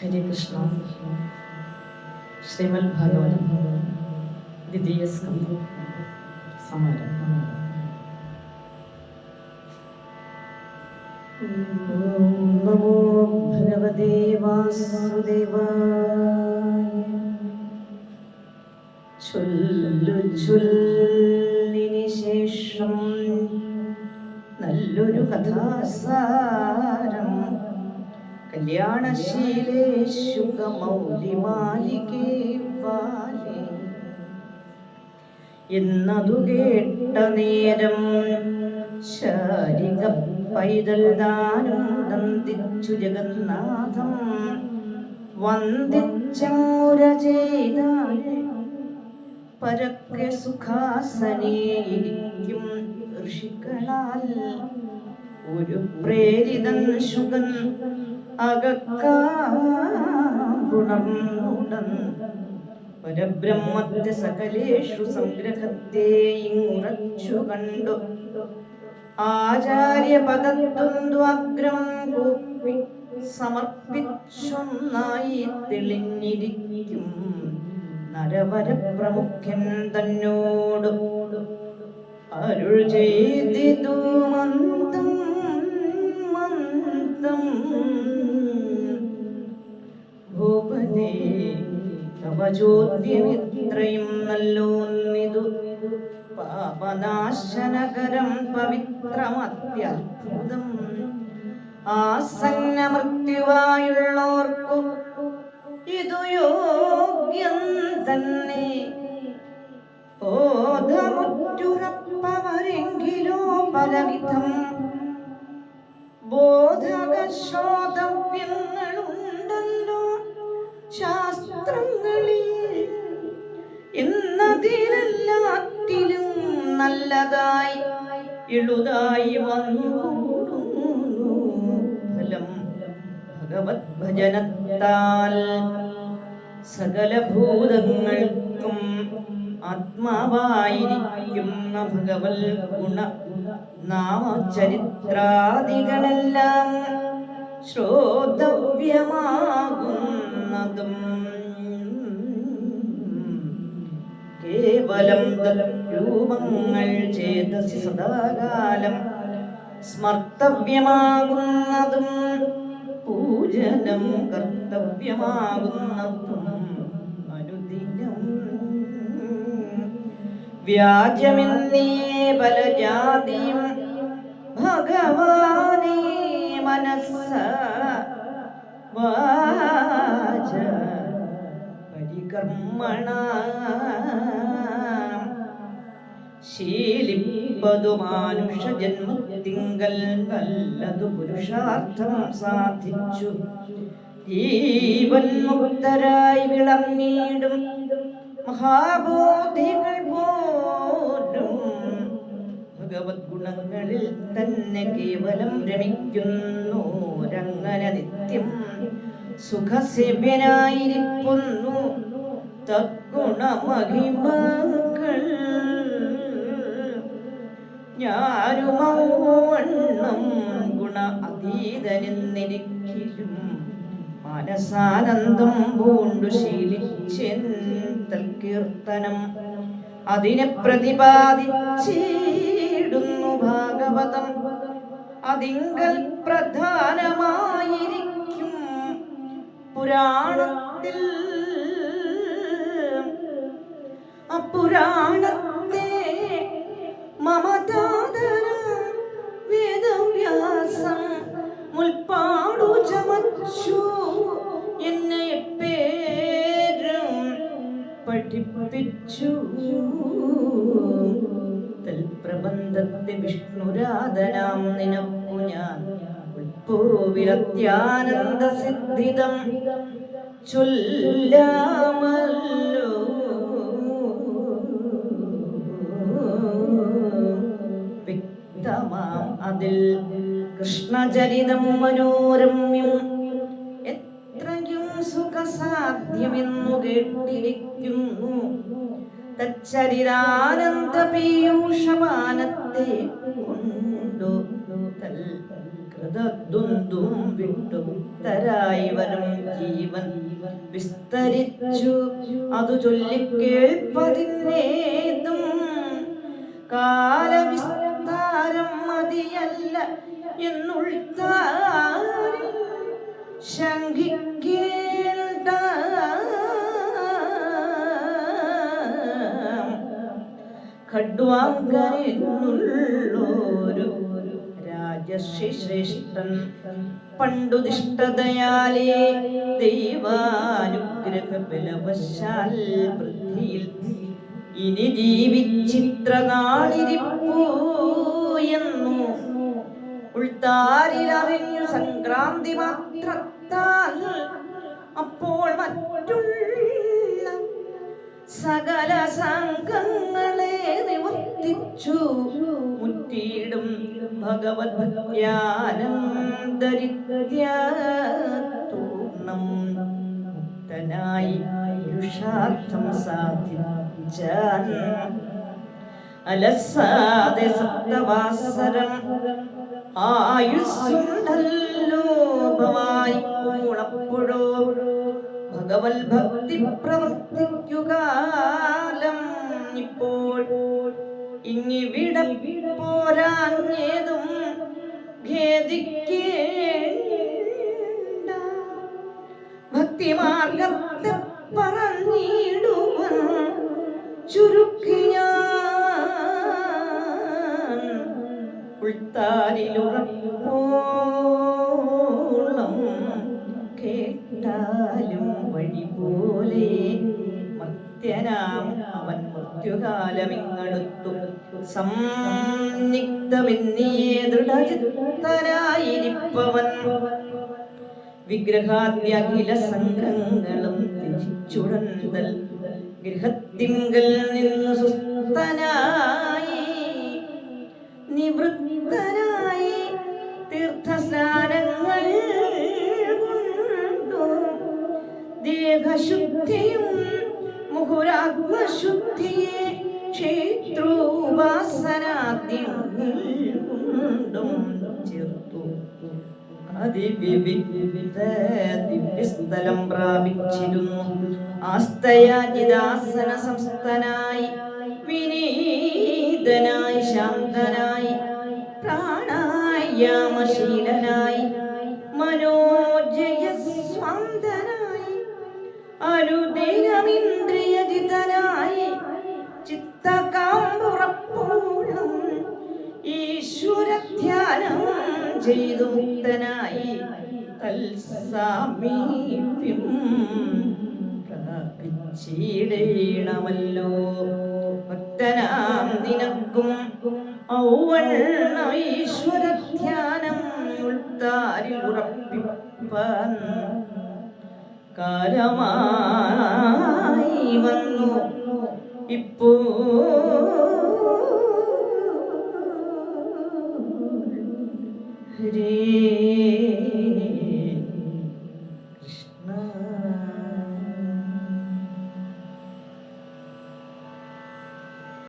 ഹരേ കൃഷ്ണ ശ്രീമദ് ഭാഗവതം. ദ്വിതീയ സ്കന്ധം. സമാരം. ഓം നമോ ഭഗവതേ വാസുദേവായ. ചൊല്ലു ചൊല്ലിന് ശേഷം നല്ലൊരു കഥാസാരം കല്യാണശീലേ ശുഖമൗലിമാലികേ വാലേ എന്നതു കേട്ട നേരം ശാരിക പൈതൽ ദാനം നന്ദിച്ചു ജഗന്നാഥം. വന്ദിച്ചങ്ങുര ചെയ്താൽ പരക്കെ സുഖാസനേയിരിക്കും ഋഷികളാൽ ഒരു പ്രേരിതൻ ശുഗൻ പരബ്രഹ്മത്തെ സകലേഷു സംഗ്രഹത്തെ ഇങ്ങുറച്ചു കണ്ടു. ആചാര്യ പദദ്വന്ദ്വഗ്രം കൂപ്പി സമർപ്പിച്ചൊന്നായി തെളിഞ്ഞിരിക്കും. നരവര പ്രമുഖ്യൻ തന്നോട് അരുൾ ചെയ്തിതു മന്ദം മന്ദം ഭൂപതേ തവ ചോദ്യമിത്രയും നല്ലോന്നിതു. പാപനാശനകരം പവിത്രമത്യത്ഭുതം. ആസന്ന മൃത്യുവായുള്ളോർക്കു ഇതു യോഗ്യം തന്നെ. ബോധമുറ്റുറപ്പവരെങ്കിലോ പലവിധം. ബോധകശോധവ്യങ്ങളുണ്ടല്ലോ ശാസ്ത്രങ്ങളിൽ എന്നതിലെല്ലാത്തിലും നല്ലതായി എളുതായി വന്നുകൂടുന്നു. ഫലം ഭഗവത് ഭജനത്താൽ സകല ഭൂതങ്ങൾക്കും ആത്മാവായിരിക്കുന്ന ഭഗവൽ ഗുണ നാമചരിത്രാദികളെല്ലാം ശ്രോതവ്യമാകുന്നതും. കേവലം രൂപങ്ങൾ ചേതസി സദാകാലം സ്മർത്തവ്യമാകുന്നതും പൂജനം കർത്തവ്യമാകുന്നതും. വ്യാജമെന്നേ പല ജാതിയും ഭഗവാനേ മനസ്സ വാച പരികർമ്മണ. ശീലിപ്പതു മാനുഷ ജന്മത്തിങ്കൽ നല്ലതു പുരുഷാർത്ഥം സാധിച്ചു. ജീവൻ മുക്തരായി വിളങ്ങിയിടും മഹാബോധികൾ പോലും ഭഗവത് ഗുണങ്ങളിൽ തന്നെ കേവലം രമിക്കുന്നു. രംഗന നിത്യം സുഖസേവ്യനായിരിക്കുന്നു. തദ്ഗുണമഹിമകൾ ഞാനുമൗവണ്ണം ഗുണ അതീതനെന്നിരിക്കലും മാനസാനന്ദം പൂണ്ടു ശീലിച്ചെന്തൽ കീർത്തനം അതിനെ പ്രതിപാദിച്ചിടുന്നു ഭാഗവതം. അതിങ്കൽ പ്രധാനമായിരിക്കും പുരാണത്തിൽ. അപുരാണത്തെ മമതാദര പഠിപ്പിച്ചു. തൽപ്രബന്ധത്തെ വിഷ്ണുരാധനാം നിനപ്പു ഞാൻ. ഉൾപ്പോവിലത്യാനന്ദ സിദ്ധിതം ചൊല്ലാമല്ലോ. വ്യക്തമാം അതിൽ കൃഷ്ണചരിതം മനോരമ്യം സുഖസാധ്യമെന്നു കേട്ടിരിക്കുന്നു. തച്ചരിരാനന്ദ പീയൂഷപാനത്തെ കൊണ്ടു വിട്ടു. തരായി വരും ജീവൻ വിസ്തരിച്ചു. അതു ചൊല്ലിക്കേൾപ്പതിന്നേതും കാലവിസ്താരം മതിയല്ല ശങ്കിക്കേണ്ട ഖഡ്വാങ്കനെന്നുള്ളൊരു രാജർഷി ശ്രേഷ്ഠൻ പണ്ടു ദിഷ്ടതയാലേ ദൈവാനുഗ്രഹ ബലവശാൽ വൃദ്ധിയിൽ ഇനി ജീവിച്ചിത്ര നാളിരിപ്പോയെന്നു ഉൾത്താരിലറിഞ്ഞു സംക്രാന്തി മാത്രത്താൽ അപ്പോൾ മറ്റുള്ള സകല സംഘങ്ങളെ നിവർത്തിച്ചു മുറ്റിയിടും ഭഗവത് ജ്ഞാനന്തരിത്യൂർണം മുക്തനായി പുരുഷാർത്ഥം സാധിച്ച അലസാതെ സപ്തവാസരം. ആയുസ്സുണ്ടല്ലോ കൂളപ്പോഴോ ഭഗവത് ഭക്തി പ്രവർത്തിക്കുകാലം ഇപ്പോൾ ഇങ്ങിവിടെ പോരാഞ്ഞേതും ഖേദിക്കേണ്ട ഭക്തിമാർഗത്തെ പറഞ്ഞിടുവൻ ചുരുക്കി ഞാൻ കേട്ടാലും വഴി പോലെ മർത്യനാം അവൻ മൃത്യുകാലമിങ്ങടുത്തു സംനിഗ്ധമെന്നിയേ ദൃഢചിത്തനായിരിപ്പവൻ. വിഗ്രഹാദ്യഖില സംഘങ്ങളും ത്യജിച്ചുടന്തൽ. ഗൃഹത്തിങ്കൽ നിന്നു സുസ്ഥനായി. നിവൃത്തനായി തീർത്ഥസ്നാനങ്ങൾ ദേഹശുദ്ധിയും മുഹുരാത്മശുദ്ധിയെ ക്ഷേത്രോപാസനാദ്യം ചേർത്തു. ദിവ്യസ്ഥലം പ്രാപിച്ചിരുന്നു. ആസ്തയാജിദാസന സംസ്ഥനായി വിനീതനായി ശാന്തനായി പ്രാണായാമശീലനായി മനോജയ സ്വാന്തനായി അനുദിനമിന്ദ്രിയജിതനായി ചിത്തകാമ്പുറപ്പോളം ഈശ്വരധ്യാനം ചെയ്തു മുക്തനായി തൽസാമീപ്യം ഭക്തനാം നിനക്കും ഔവണ്ണ ഈശ്വരധ്യാനം ഉൾത്താരിൽ ഉറപ്പിപ്പാൻ കാലമായി വന്നു. ഇപ്പോ ഹരേ